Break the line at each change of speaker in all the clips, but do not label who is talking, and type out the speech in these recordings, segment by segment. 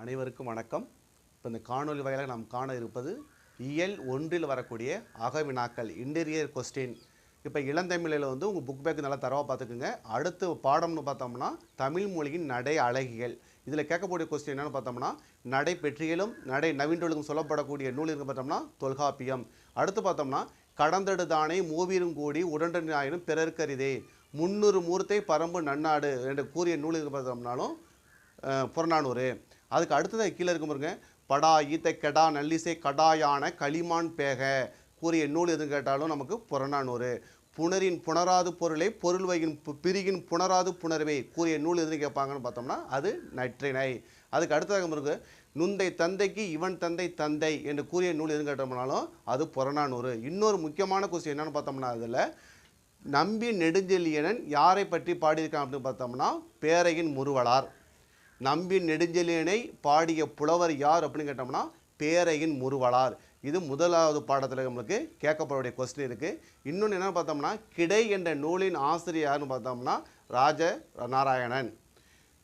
அனைவருக்கும் வணக்கம். இப்போ இந்த காணொலி வாயிலாக நாம் காண இருப்பது இயல் ஒன்றில் வரக்கூடிய அகவினாக்கள் இன்டீரியர் கொஸ்டின் இப்போ இளந்தமிழில் வந்து உங்கள் புக் பேக் நல்லா தரவாக பார்த்துக்குங்க அடுத்து பாடம்னு பார்த்தோம்னா தமிழ் மொழியின் நடை அழகியல் இதில் கேட்கக்கூடிய கொஸ்டின் என்னென்னு பார்த்தோம்னா நடை பெற்றியலும் நடை நவீன்றொழுகும் சொல்லப்படக்கூடிய நூல் இருக்கு பார்த்தோம்னா தொல்காப்பியம். அடுத்து பார்த்தோம்னா கடந்தடு தானே மூவீரும் கூடி உடன்றி ஆயினும் பிறர்க்கரிதே. முன்னூறு மூர்த்தை பரம்பு நன்னாடு என்று கூறிய நூல் இருக்கு பார்த்தோம்னாலும் புறநானூறு. அதுக்கு அடுத்ததாக கீழே இருக்கும் பாருங்க. படா ஈத்த கெடா நல்லிசை கடாயான களிமான் பேக. கூறிய நூல் எது கேட்டாலும் நமக்கு புறநானூறு. புணரின் புணராது பொருளை பொருள்வையின் பு- பிரிகின் புணராது புணர்வை. கூறிய நூல் எதுன்னு கேட்பாங்கன்னு பார்த்தோம்னா அது நற்றினை அதுக்கு அடுத்ததாக இருக்கு நுந்தை தந்தைக்கு இவன் தந்தை தந்தை என்று கூறிய நூல் எதுன்னு கேட்டோம்னாலும் அது புறநானூறு. இன்னொரு முக்கியமான கொஸ்டின் என்னன்னு பார்த்தோம்னா அதில் நம்பி நெடுஞ்செழியனன் யாரை பற்றி பாடியிருக்கான் அப்படின்னு பார்த்தோம்னா பேரையின் முருவலார். நம்பி நெடுஞ்செலியனை பாடிய புலவர் யார் அப்படின்னு கேட்டோம்னா பேரையின் முருவலார் இது முதலாவது பாடத்தில் நம்மளுக்கு கேட்கப்படக்கூடிய கொஸ்டின் இருக்குது இன்னொன்று என்ன பார்த்தோம்னா கிடை என்ற நூலின் ஆசிரியர் யாருன்னு பார்த்தோம்னா ராஜ நாராயணன்.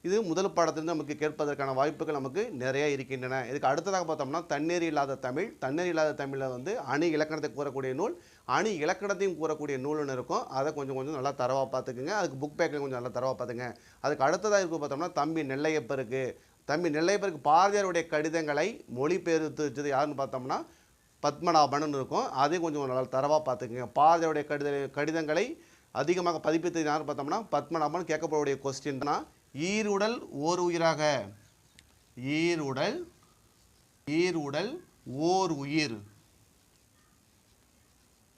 இது முதல் பாடத்திலிருந்து நமக்கு கேட்பதற்கான வாய்ப்புகள் நமக்கு நிறைய இருக்கின்றன. இதுக்கு அடுத்ததாக பார்த்தோம்னா தண்ணீர் இல்லாத தமிழ். தண்ணீர் இல்லாத தமிழில் வந்து அணி இலக்கணத்தை கூறக்கூடிய நூல். அணி இலக்கணத்தையும் கூறக்கூடிய நூல்னு இருக்கும். அதை கொஞ்சம் கொஞ்சம் நல்லா தரவாக பார்த்துக்குங்க. அதுக்கு புக் பேக்கில் கொஞ்சம் நல்லா தரவாக பார்த்துங்க அதுக்கு அடுத்ததாக இருக்கு பார்த்தோம்னா தம்பி நெல்லையப்பருக்கு தம்பி நெல்லையப்பருக்கு பாரதியாருடைய கடிதங்களை மொழிபெயர்த்து வச்சது யாருன்னு பார்த்தோம்னா பத்மநாபன் இருக்கும். அதையும் கொஞ்சம் நல்லா தரவாக பார்த்துக்குங்க. பாரதியாருடைய கடித கடிதங்களை அதிகமாக பதிப்பித்தது யாருன்னு பார்த்தோம்னா பத்மநாபன் கேட்கப்படக்கூடிய கொஸ்டின் தான். ஈருடல் ஓர் உயிராக. ஈருடல் ஈருடல் ஓர் உயிர்.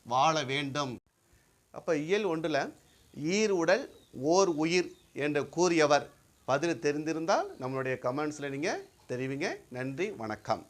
வாழ வேண்டும். அப்போ இயல் ஒன்றில் ஈர் உடல் ஓர் உயிர் என்று கூறியவர். பதில் தெரிந்திருந்தால் நம்மளுடைய கமெண்ட்ஸில் நீங்கள் தெரிவிங்க. நன்றி வணக்கம்.